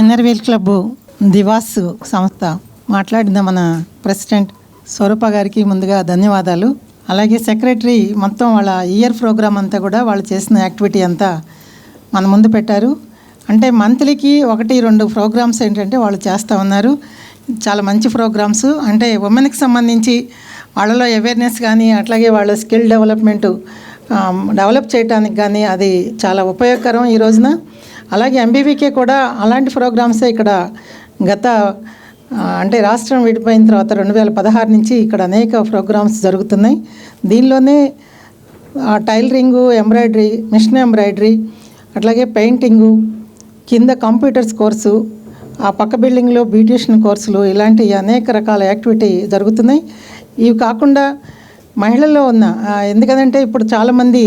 ఎన్ఆర్వీల్ club Diwas సంస్థ మాట్లాడిన మన ప్రెసిడెంట్ స్వరూప గారికి ముందుగా ధన్యవాదాలు. అలాగే సెక్రటరీ మొత్తం వాళ్ళ ఇయర్ ప్రోగ్రామ్ అంతా కూడా వాళ్ళు చేసిన యాక్టివిటీ అంతా మన ముందు పెట్టారు. అంటే మంత్లీకి ఒకటి రెండు ప్రోగ్రామ్స్ ఏంటంటే వాళ్ళు చేస్తూ ఉన్నారు. చాలా మంచి ప్రోగ్రామ్స్. అంటే ఉమెన్కి సంబంధించి వాళ్ళలో అవేర్నెస్ కానీ అట్లాగే వాళ్ళ స్కిల్ డెవలప్మెంట్ డెవలప్ చేయడానికి కానీ అది చాలా ఉపయోగకరం ఈ రోజున. అలాగే ఎంబీబీకే కూడా అలాంటి ప్రోగ్రామ్సే ఇక్కడ గత అంటే రాష్ట్రం విడిపోయిన తర్వాత రెండు వేల పదహారు నుంచి ఇక్కడ అనేక ప్రోగ్రామ్స్ జరుగుతున్నాయి. దీనిలోనే టైలరింగు ఎంబ్రాయిడరీ మిషన్ ఎంబ్రాయిడరీ అట్లాగే పెయింటింగు కింద కంప్యూటర్స్ కోర్సు ఆ పక్క బిల్డింగ్లో బ్యూటిషియన్ కోర్సులు ఇలాంటి అనేక రకాల యాక్టివిటీ జరుగుతున్నాయి. ఇవి కాకుండా మహిళల్లో ఉన్న ఎందుకంటే ఇప్పుడు చాలామంది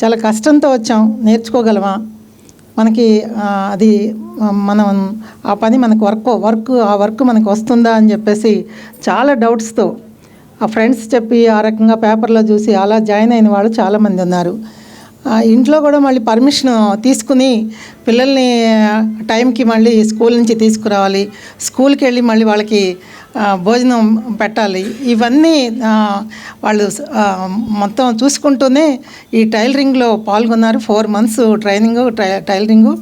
చాలా కష్టంతో వచ్చాం నేర్చుకోగలమా? మనకి అది మనం ఆ పని మనకు వర్క్ వర్క్ ఆ వర్క్ మనకు వస్తుందా అని చెప్పేసి చాలా డౌట్స్తో ఆ ఫ్రెండ్స్ చెప్పి ఆ రకంగా పేపర్లో చూసి అలా జాయిన్ అయిన వాళ్ళు చాలామంది ఉన్నారు. ఇంట్లో కూడా మళ్ళీ పర్మిషన్ తీసుకుని పిల్లల్ని టైంకి మళ్ళీ స్కూల్ నుంచి తీసుకురావాలి. స్కూల్కి వెళ్ళి మళ్ళీ వాళ్ళకి భోజనం పెట్టాలి. ఇవన్నీ వాళ్ళు మొత్తం చూసుకుంటూనే ఈ టైలరింగ్లో పాల్గొన్నారు. Four months training tailoring.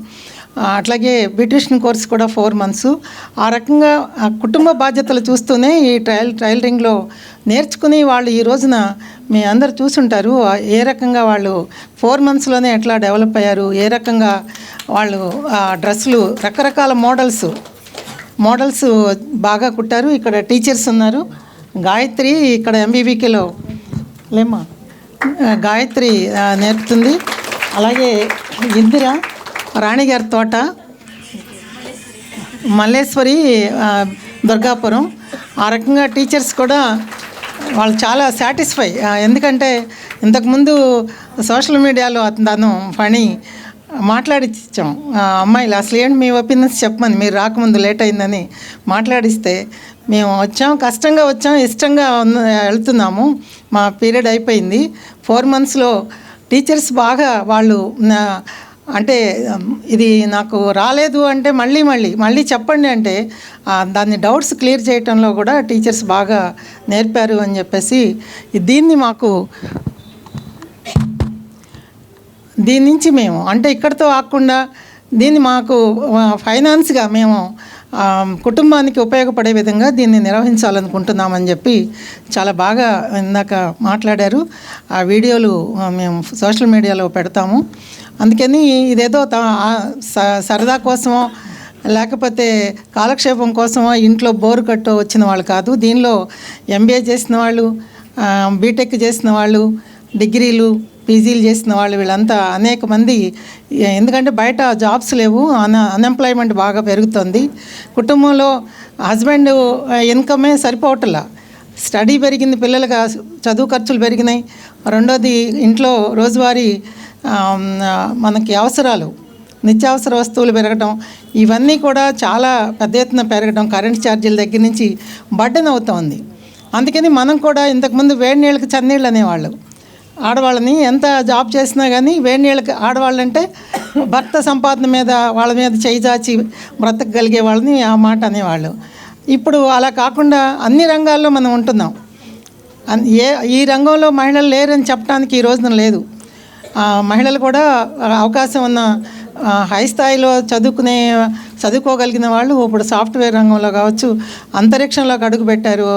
అట్లాగే బ్యూటిషియన్ కోర్స్ కూడా ఫోర్ మంత్స్. ఆ రకంగా ఆ కుటుంబ బాధ్యతలు చూస్తూనే ఈ ట్రయల్ టైలరింగ్లో నేర్చుకుని వాళ్ళు ఈ రోజున మీ అందరు చూసుంటారు. ఏ రకంగా వాళ్ళు ఫోర్ మంత్స్లోనే ఎట్లా డెవలప్ అయ్యారు? ఏ రకంగా వాళ్ళు ఆ డ్రెస్సులు రకరకాల మోడల్స్ మోడల్స్ బాగా కుట్టారు. ఇక్కడ టీచర్స్ ఉన్నారు. గాయత్రి ఇక్కడ ఎంబీబీకేలో లేమ్మా. గాయత్రి నేర్పుతుంది. అలాగే ఇందిరా రాణిగారి తోట మల్లేశ్వరి దుర్గాపురం. ఆ రకంగా టీచర్స్ కూడా వాళ్ళు చాలా సాటిస్ఫై. ఎందుకంటే ఇంతకుముందు సోషల్ మీడియాలో అతను పని మాట్లాడిచ్చాం. అమ్మాయిలు అసలు ఏంటి మీ ఒపీనియన్స్ చెప్పమని? మీరు రాకముందు లేట్ అయిందని మాట్లాడిస్తే మేము వచ్చాం కష్టంగా వచ్చాం ఇష్టంగా వెళ్తున్నాము. మా పీరియడ్ అయిపోయింది. ఫోర్ మంత్స్లో టీచర్స్ బాగా వాళ్ళు అంటే ఇది నాకు రాలేదు అంటే మళ్ళీ మళ్ళీ మళ్ళీ చెప్పండి అంటే దాన్ని డౌట్స్ క్లియర్ చేయటంలో కూడా టీచర్స్ బాగా నేర్పారు అని చెప్పేసి దీన్ని మాకు దీని నుంచి మేము అంటే ఇక్కడితో ఆకుండా దీన్ని మాకు ఫైనాన్స్గా మేము కుటుంబానికి ఉపయోగపడే విధంగా దీన్ని నిర్వహించాలనుకుంటున్నామని చెప్పి చాలా బాగా ఇందాక మాట్లాడారు. ఆ వీడియోలు మేము సోషల్ మీడియాలో పెడతాము. అందుకని ఇదేదో త- స- సరదా కోసమో లేకపోతే కాలక్షేపం కోసమో ఇంట్లో బోరు కట్టో వచ్చిన వాళ్ళు కాదు. దీనిలో ఎంబీఏ చేసిన వాళ్ళు బీటెక్ చేసిన వాళ్ళు డిగ్రీలు పీజీలు చేసిన వాళ్ళు వీళ్ళంతా అనేక మంది ఎందుకంటే బయట జాబ్స్ లేవు అన్ అన్ఎంప్లాయ్మెంట్ బాగా పెరుగుతుంది. కుటుంబంలో హస్బెండ్ ఇన్కమే సరిపోవట్లా. స్టడీ పెరిగింది పిల్లలకు చదువు ఖర్చులు పెరిగినాయి. రెండోది ఇంట్లో రోజువారీ మనకి అవసరాలు నిత్యావసర వస్తువులు పెరగడం ఇవన్నీ కూడా చాలా పెద్ద ఎత్తున పెరగడం కరెంట్ ఛార్జీల దగ్గర నుంచి బడ్డన్ అవుతోంది. అందుకని మనం కూడా ఇంతకుముందు వేడి నీళ్ళకి చన్నీళ్ళు అనేవాళ్ళు. ఆడవాళ్ళని ఎంత జాబ్ చేసినా కానీ వేడి నీళ్ళకి ఆడవాళ్ళంటే భర్త సంపాదన మీద వాళ్ళ మీద చేయిజాచి బ్రతకగలిగే వాళ్ళని ఆ మాట అనేవాళ్ళు. ఇప్పుడు అలా కాకుండా అన్ని రంగాల్లో మనం ఉంటున్నాం. అన్- ఏ ఈ రంగంలో మహిళలు లేరని చెప్పడానికి ఈ రోజున లేదు. మహిళలు కూడా అవకాశం ఉన్న హై స్థాయిలో చదువుకునే చదువుకోగలిగిన వాళ్ళు ఇప్పుడు సాఫ్ట్వేర్ రంగంలో కావచ్చు అంతరిక్షంలోకి అడుగు పెట్టారు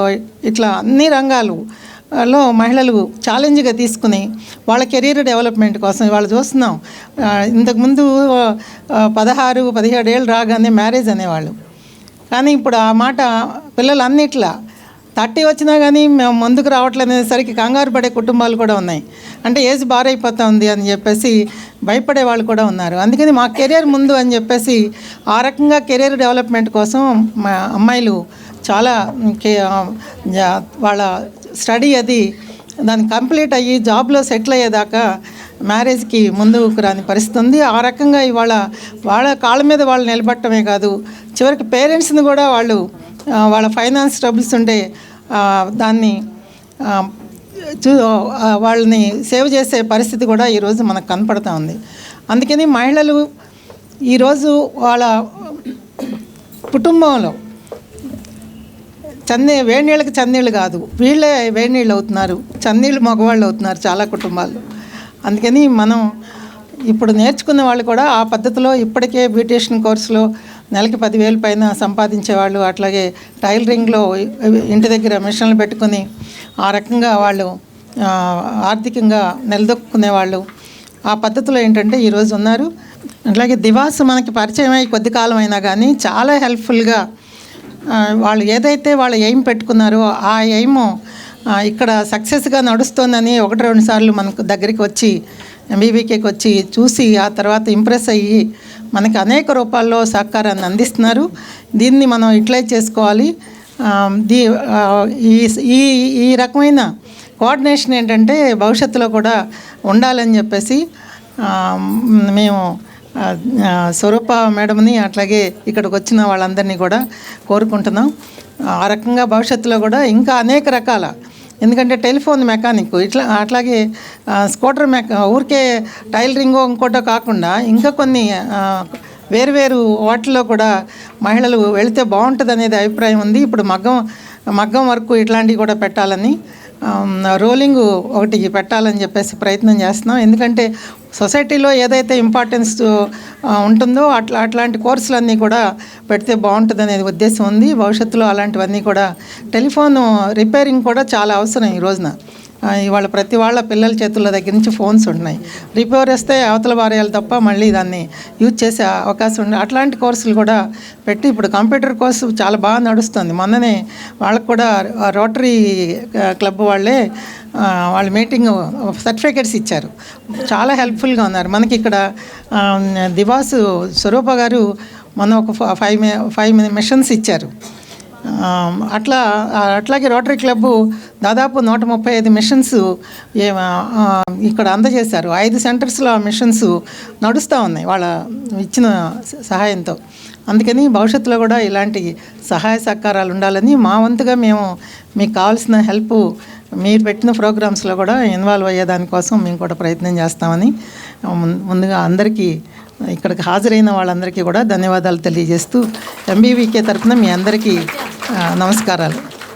ఇట్లా అన్ని రంగాలు లో మహిళలు ఛాలెంజ్గా తీసుకుని వాళ్ళ కెరీర్ డెవలప్మెంట్ కోసం వాళ్ళు చూస్తున్నాం. ఇంతకుముందు పదహారు పదిహేడు ఏళ్ళు రాగానే మ్యారేజ్ అనేవాళ్ళు. కానీ ఇప్పుడు ఆ మాట పిల్లలు అన్నిట్లా థర్టీ వచ్చినా కానీ మేము ముందుకు రావట్లేదు అనేసరికి కంగారు పడే కుటుంబాలు కూడా ఉన్నాయి. అంటే ఏజ్ బారైపోతా ఉంది అని చెప్పేసి భయపడే వాళ్ళు కూడా ఉన్నారు. అందుకని మా కెరీర్ ముందు అని చెప్పేసి ఆ రకంగా కెరీర్ డెవలప్మెంట్ కోసం మా అమ్మాయిలు చాలా కే- వాళ్ళ స్టడీ అది దాన్ని కంప్లీట్ అయ్యి జాబ్లో సెటిల్ అయ్యేదాకా మ్యారేజ్కి ముందుకు రాని పరిస్థితి ఉంది. ఆ రకంగా ఇవాళ వాళ్ళ కాళ్ళ మీద వాళ్ళు నిలబడటమే కాదు చివరికి పేరెంట్స్ని కూడా వాళ్ళు వాళ్ళ ఫైనాన్స్ ట్రబుల్స్ ఉంటే దాన్ని చూ వాళ్ళని సేవ్ చేసే పరిస్థితి కూడా ఈరోజు మనకు కనపడతా ఉంది. అందుకని మహిళలు ఈరోజు వాళ్ళ కుటుంబంలో చన్నీ వేడి నీళ్ళకి చన్నీళ్ళు కాదు వీళ్ళే వేడి నీళ్ళు అవుతున్నారు చన్నీళ్ళు మగవాళ్ళు అవుతున్నారు చాలా కుటుంబాలు. అందుకని మనం ఇప్పుడు నేర్చుకున్న వాళ్ళు కూడా ఆ పద్ధతిలో ఇప్పటికే బ్యూటిషియన్ కోర్సులో నెలకి పదివేలు పైన సంపాదించే వాళ్ళు అట్లాగే టైలరింగ్లో ఇంటి దగ్గర మిషన్లు పెట్టుకుని ఆ రకంగా వాళ్ళు ఆర్థికంగా నిలదొక్కునేవాళ్ళు. ఆ పద్ధతిలో ఏంటంటే ఈరోజు ఉన్నారు. అట్లాగే దివాసు మనకి పరిచయం అయ్యి కొద్ది కాలం అయినా కానీ చాలా హెల్ప్ఫుల్గా వాళ్ళు ఏదైతే వాళ్ళు ఎయిమ్ పెట్టుకున్నారో ఆ ఎయిమ్ ఇక్కడ సక్సెస్గా నడుస్తోందని ఒకటి రెండు సార్లు మనకు దగ్గరికి వచ్చి ఎంబీబీకేకి వచ్చి చూసి ఆ తర్వాత ఇంప్రెస్ అయ్యి మనకి అనేక రూపాల్లో సహకారాన్ని అందిస్తున్నారు. దీన్ని మనం యూటిలైజ్ చేసుకోవాలి. దీ ఈ ఈ ఈ రకమైన కోఆర్డినేషన్ ఏంటంటే భవిష్యత్తులో కూడా ఉండాలని చెప్పేసి మేము స్వరూప మేడంని అట్లాగే ఇక్కడికి వచ్చిన వాళ్ళందరినీ కూడా కోరుకుంటున్నాం. ఆ రకంగా భవిష్యత్తులో కూడా ఇంకా అనేక రకాల ఎందుకంటే టెలిఫోన్ మెకానిక్ ఇట్లా అట్లాగే స్కూటర్ మెకా ఊరికే టైలరింగో ఇంకోటో కాకుండా ఇంకా కొన్ని వేరువేరు వాటిల్లో కూడా మహిళలు వెళితే బాగుంటుంది అనేది అభిప్రాయం ఉంది. ఇప్పుడు మగ్గం మగ్గం వర్క్ ఇట్లాంటివి కూడా పెట్టాలని రోలింగ్ ఒకటి పెట్టాలని చెప్పేసి ప్రయత్నం చేస్తున్నాం. ఎందుకంటే సొసైటీలో ఏదైతే ఇంపార్టెన్స్ ఉంటుందో అట్లా అట్లాంటి కోర్సులన్నీ కూడా పెడితే బాగుంటుంది అనేది ఉద్దేశం ఉంది. భవిష్యత్తులో అలాంటివన్నీ కూడా టెలిఫోన్ రిపేరింగ్ కూడా చాలా అవసరం ఈ రోజున. ఇవాళ ప్రతి వాళ్ళ పిల్లల చేతుల దగ్గర నుంచి ఫోన్స్ ఉన్నాయి రిపేర్ వస్తే అవతల వారేయాలి తప్ప మళ్ళీ దాన్ని యూజ్ చేసే అవకాశం ఉంది అట్లాంటి కోర్సులు కూడా పెట్టి ఇప్పుడు కంప్యూటర్ కోర్సు చాలా బాగా నడుస్తుంది. మొన్ననే వాళ్ళకు కూడా రోటరీ క్లబ్ వాళ్ళే వాళ్ళ మీటింగ్ సర్టిఫికేట్స్ ఇచ్చారు. చాలా హెల్ప్ఫుల్గా ఉన్నారు. మనకి ఇక్కడ దివాసు స్వరూప గారు మన ఒక ఫ- ఫైవ్ ఫైవ్ మిషన్స్ ఇచ్చారు. అట్లా అట్లాగే రోటరీ క్లబ్బు దాదాపు నూట ముప్పై ఐదు మిషన్స్ ఏ- ఇక్కడ అందజేశారు. ఐదు సెంటర్స్లో మిషన్స్ నడుస్తూ ఉన్నాయి వాళ్ళ ఇచ్చిన సహాయంతో. అందుకని భవిష్యత్తులో కూడా ఇలాంటి సహాయ సహకారాలు ఉండాలని మా వంతుగా మేము మీకు కావాల్సిన హెల్ప్ మీరు పెట్టిన ప్రోగ్రామ్స్లో కూడా ఇన్వాల్వ్ అయ్యేదానికోసం మేము కూడా ప్రయత్నం చేస్తామని ముందుగా అందరికీ ఇక్కడికి హాజరైన వాళ్ళందరికీ కూడా ధన్యవాదాలు తెలియజేస్తూ ఎంబీవీకే తరఫున మీ అందరికీ నమస్కారాలు.